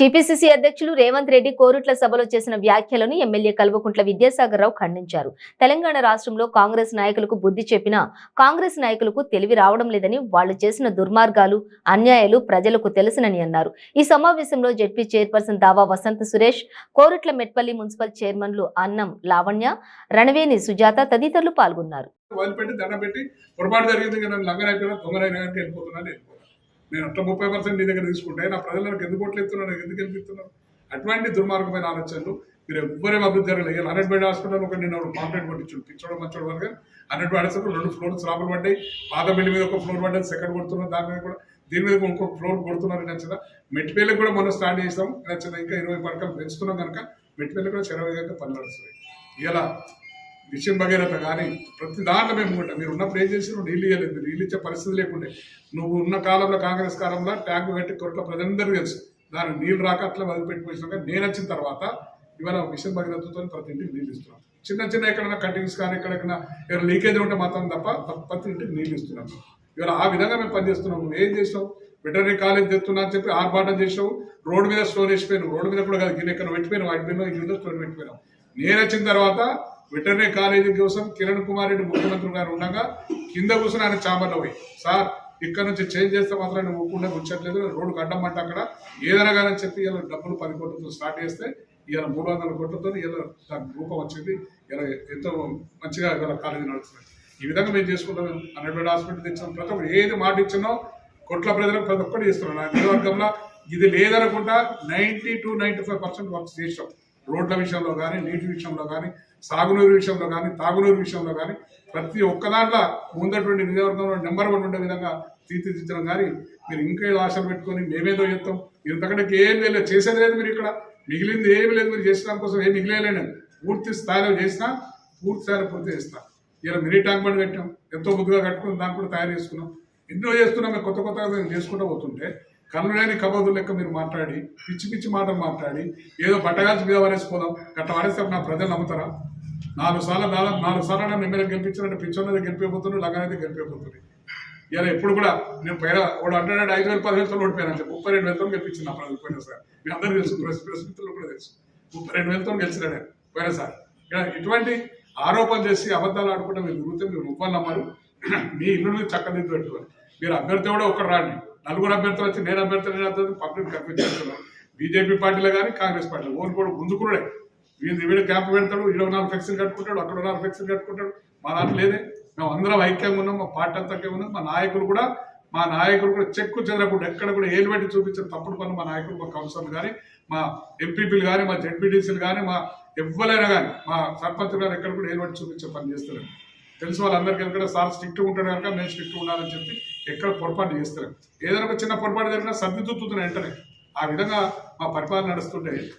TPCC అధ్యక్షులు రేవంత్ రెడ్డి కోరుట్ల సభలో చేసిన వ్యాఖ్యలను ఎమ్మెల్యే కల్వకుంట్ల విద్యాసాగర్ రావు ఖండించారు. తెలంగాణ రాష్ట్రంలో కాంగ్రెస్ నాయకులకు బుద్ధి చెప్పినా కాంగ్రెస్ నాయకులకు తెలివి రావడం లేదని వాళ్ళు చేసిన దుర్మార్గాలు అన్యాయాలు ప్రజలకు తెలుసునని అన్నారు. ఈ సమావేశంలో ZP chairperson Dava Vasantha Suresh Korutla Metpalli municipal చైర్మన్లు అన్నం లావణ్య రణవేణి సుజాత తదితరులు పాల్గొన్నారు. నేను అట్లా ముప్పై పర్సెంట్ నీ దగ్గర తీసుకుంటే. నా ప్రజలకు ఎందుకు ఓట్లు ఎత్తున్నాను ఎందుకు గెలిపిస్తున్నాను అటువంటి దుర్మార్గమైన ఆలోచనలు మీరు ఎవ్వరేం అభివృద్ధి జరగలేదు. హండ్రెడ్ బెడ్ హాస్పిటల్ ఒక నిన్న కాంప్లైంట్ పట్టించు పిచ్చోడు మంచోడు వరకు హండ్రెడ్ బెడ్ హాస్పిటల్ రెండు ఫ్లోర్స్ రాబులు పడ్డాయి. పాత బిల్డింగ్ మీద ఒక ఫ్లోర్ పడ్డది సెకండ్ కొడుతున్నారు. దాని మీద కూడా దీని మీద ఇంకొక ఫ్లోర్ కొడుతున్నారు. నచ్చిన మెట్టిపల్లికి కూడా మొన్న స్టార్ట్ చేసాం నచ్చదా? ఇంకా ఇరవై పడకలు పెంచుతున్నాం కనుక మెట్టిపల్లి కూడా చెరవగా పనులు నడుస్తున్నాయి. ఇలా విషయం భగీరథ కానీ ప్రతి దాంట్లో మేము ఉంటాం మీరు ఉన్నప్పుడు ఏం చేసినారు నీళ్ళు ఇవ్వలేదు మీరు నీళ్ళు ఇచ్చే పరిస్థితి లేకుండే. నువ్వు ఉన్న కాలంలో కాంగ్రెస్ కాలంలో ట్యాంక్ కట్టి కొట్ల ప్రజలందరూ తెలుసు. దానికి నీళ్ళు రాక అట్లా వదిలిపెట్టిపోయినాక నేను వచ్చిన తర్వాత ఇవాళ విషయం భగీరథతో ప్రతి ఇంటికి నీళ్ళు ఇస్తున్నాం. చిన్న చిన్న ఎక్కడైనా కటింగ్స్ కానీ ఎక్కడైనా ఏమైనా లీకేజ్ ఉంటే మాత్రం తప్ప ప్రతి ఇంటికి నీళ్ళు ఇస్తున్నాం ఇవాళ ఆ విధంగా మేము పనిచేస్తున్నాం నువ్వు ఏం చేసాం వెటరీ కాలేజ్ తెస్తున్నా అని చెప్పి ఆర్భాటం చేసావు రోడ్డు మీద స్టోర్ వేసిపోయాను రోడ్డు మీద కూడా కాదు గిన్నె ఎక్కడ పెట్టిపోయాను వాటి మీద ఈ మీద నేను వచ్చిన తర్వాత వెటర్నరీ కాలేజీ కోసం కిరణ్ కుమార్ రెడ్డి ముఖ్యమంత్రి గారు ఉండగా కింద కూర్చొని ఆయన చాంబర్లో పోయి సార్ ఇక్కడ నుంచి చేంజ్ చేస్తే మాత్రం నేను ఒప్పుకుండా ఉంచట్లేదు రోడ్డు అడ్డమంట అక్కడ ఏదైనా కానీ చెప్పి ఇలా డబ్బులు పది కోట్లతో స్టార్ట్ చేస్తే ఇలా మూడు వందల కోట్లతో ఇలా దాని రూపం వచ్చింది ఇలా ఎంతో మంచిగా ఇలా కాలేజీ నడుస్తుంది. ఈ విధంగా మేము చేసుకుంటాం హండ్రెడ్ హాస్పిటల్ తెచ్చాం ప్రతి ఒక్కరు ఏది మాట ఇచ్చినో కొట్ల ప్రజలకు ప్రతి ఒక్కటి చేస్తున్నాం నియోజకవర్గంలో ఇది లేదనుకుంటా ninety to ninety five percent work చేసాం రోడ్ల విషయంలో కానీ నీటి విషయంలో కానీ సాగునీరు విషయంలో కానీ తాగునీరు విషయంలో కానీ ప్రతి ఒక్క దాంట్లో ముందటువంటి నియోజకవర్గంలో నెంబర్ వన్ ఉండే విధంగా తీర్చిదిద్దడం కానీ మీరు ఇంకా ఏదో ఆశలు పెట్టుకొని మేమేదో చెప్తాం ఇంతకంటే ఏం లేదు. చేసేది లేదు మీరు ఇక్కడ. మిగిలింది ఏమి లేదు. మీరు చేసిన కోసం ఏం మిగిలేదు పూర్తి స్థాయిలో చేసినా పూర్తి స్థాయిలో పూర్తి చేస్తా. ఇలా మినీ ట్యాంక్ బండ్ కట్టాం. ఎంతో బుద్ధిగా కట్టుకుని దాన్ని కూడా తయారు చేసుకున్నాం. ఎన్నో చేస్తున్నాం. మేము కొత్త కొత్తగా మేము చేసుకుంటూ పోతుంటే కన్నులేని కబోదు లెక్క మీరు మాట్లాడి పిచ్చి పిచ్చి మాటలు మాట్లాడి ఏదో బట్టగాల్చి మీద వారేసిపోదాం గట్ట వారేస్తే నా ప్రజలు నమ్ముతారా? నాలుగు సార్లు దాదాపు నాలుగు సార్లు నన్ను ఎమ్మెల్యే గెలిపించారంటే పిచ్చోన్నది గెలిపిపోతున్నారు లగానైతే గెలిపిపోతుంది ఇలా ఎప్పుడు కూడా నేను పైన వాడు అంటాడు ఐదు వేలు పదివేలతో ఓడిపోయాను అంటే ముప్పై రెండు వేలతో గెలిపించిన ప్రజలు పోయినా సార్. మీ అందరూ తెలుసు ప్రెస్ ప్రెస్ మిత్రులు కూడా తెలుసు. ముప్పై రెండు వేలతో గెలిచినాడు ఆయన పోయినా సార్. ఇటువంటి ఆరోపణలు చేసి అబద్ధాలు ఆడుకుంటే మీరు గురితే మీరు రూపాయలు నమ్మరు. మీ ఇల్లు చక్కదిద్దు పెట్టుకోవాలి మీరు అభ్యర్థి కూడా ఒకరు రాండి. నలుగురు అభ్యర్థులు వచ్చి నేను అభ్యర్థులు నేను అభ్యర్థులు పబ్లిక్ కనిపించేస్తున్నారు బీజేపీ పార్టీలో కానీ కాంగ్రెస్ పార్టీలో ఓన్ కూడా ముందుకున్నాడే. వీడు వీడు క్యాంప్ పెడతాడు ఇరవై నాలుగు ఫ్లెక్సీలు కట్టుకుంటాడు అక్కడ నాలుగు ఫ్లెక్సీలు కట్టుకుంటాడు. మా దాంట్లో లేదే. మేము అందరం ఐక్యంగా ఉన్నాం మా పార్టీ అంతా ఉన్నాం. మా నాయకులు కూడా మా నాయకులు కూడా చెక్కు చెదరకుండా ఎక్కడ కూడా ఏలు పెట్టి చూపించిన తప్పుడు పనులు మా నాయకులు మా కౌన్సిలర్లు కానీ మా ఎంపీపీలు కానీ మా జెడ్పీటీసీలు కానీ మా ఎవ్వరైనా కానీ మా సర్పంచ్ గారు ఎక్కడ కూడా ఏలు పెట్టి చూపించే పని చేస్తారు తెలుసు వాళ్ళందరికీ ఎక్కడ సార్ స్ట్రిక్ట్ ఉంటాడు కనుక నేను స్ట్రిక్ట్ ఉండాలని చెప్పి ఎక్కడ పొరపాటు చేస్తారు? ఏదైనా ఒక చిన్న పొరపాటు జరిగినా సర్దిద్దుతున్నాయి వెంటనే ఆ విధంగా మా పరిపాలన నడుస్తుంటే